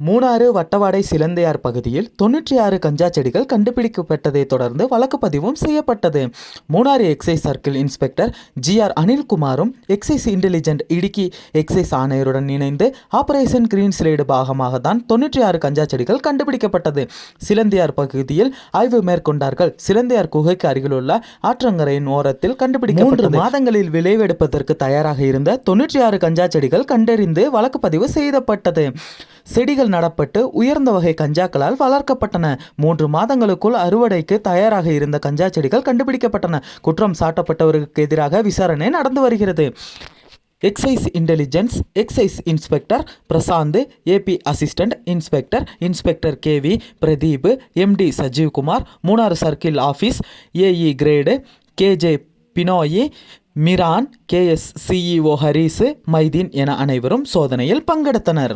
மூணாறு வட்டவாடை சிலந்தையார் பகுதியில் தொன்னூற்றி ஆறு கஞ்சா செடிகள் கண்டுபிடிக்கப்பட்டதை தொடர்ந்து வழக்கு பதிவும் செய்யப்பட்டது. Munnar excise circle inspector G R அனில்குமாரும் excise intelligent Idukki excise ஆணையருடன் இணைந்து ஆபரேஷன் கிரீன் ஸ்லேடு பாகமாக தான் தொன்னூற்றி ஆறு கஞ்சா செடிகள் கண்டுபிடிக்கப்பட்டது. சிலந்தையார் பகுதியில் ஆய்வு மேற்கொண்டார்கள். சிலந்தையார் குகைக்கு அருகிலுள்ள ஆற்றங்கரையின் ஓரத்தில் கண்டுபிடிக்கப்பட்ட மூன்று மாதங்களில் விளைவெடுப்பதற்கு தயாராக இருந்த தொன்னூற்றி ஆறு கஞ்சா செடிகள் கண்டறிந்து வழக்கு பதிவு செய்யப்பட்டது செடிகள் நடப்பட்டு உயர்ந்த வகை கஞ்சாக்களால் வளர்க்கப்பட்டன. மூன்று மாதங்களுக்குள் அறுவடைக்கு தயாராக இருந்த கஞ்சா செடிகள் கண்டுபிடிக்கப்பட்டன. குற்றம் சாட்டப்பட்டவருக்கு எதிராக விசாரணை நடந்து வருகிறது. Excise intelligence excise inspector Prasanth A B assistant inspector inspector K V Pradeep M T Sajeevkumar Munnar circle office A E grade K J Binoy Miran K S CEO Harees Mydeen என அனைவரும் சோதனையில் பங்கெடுத்தனர்.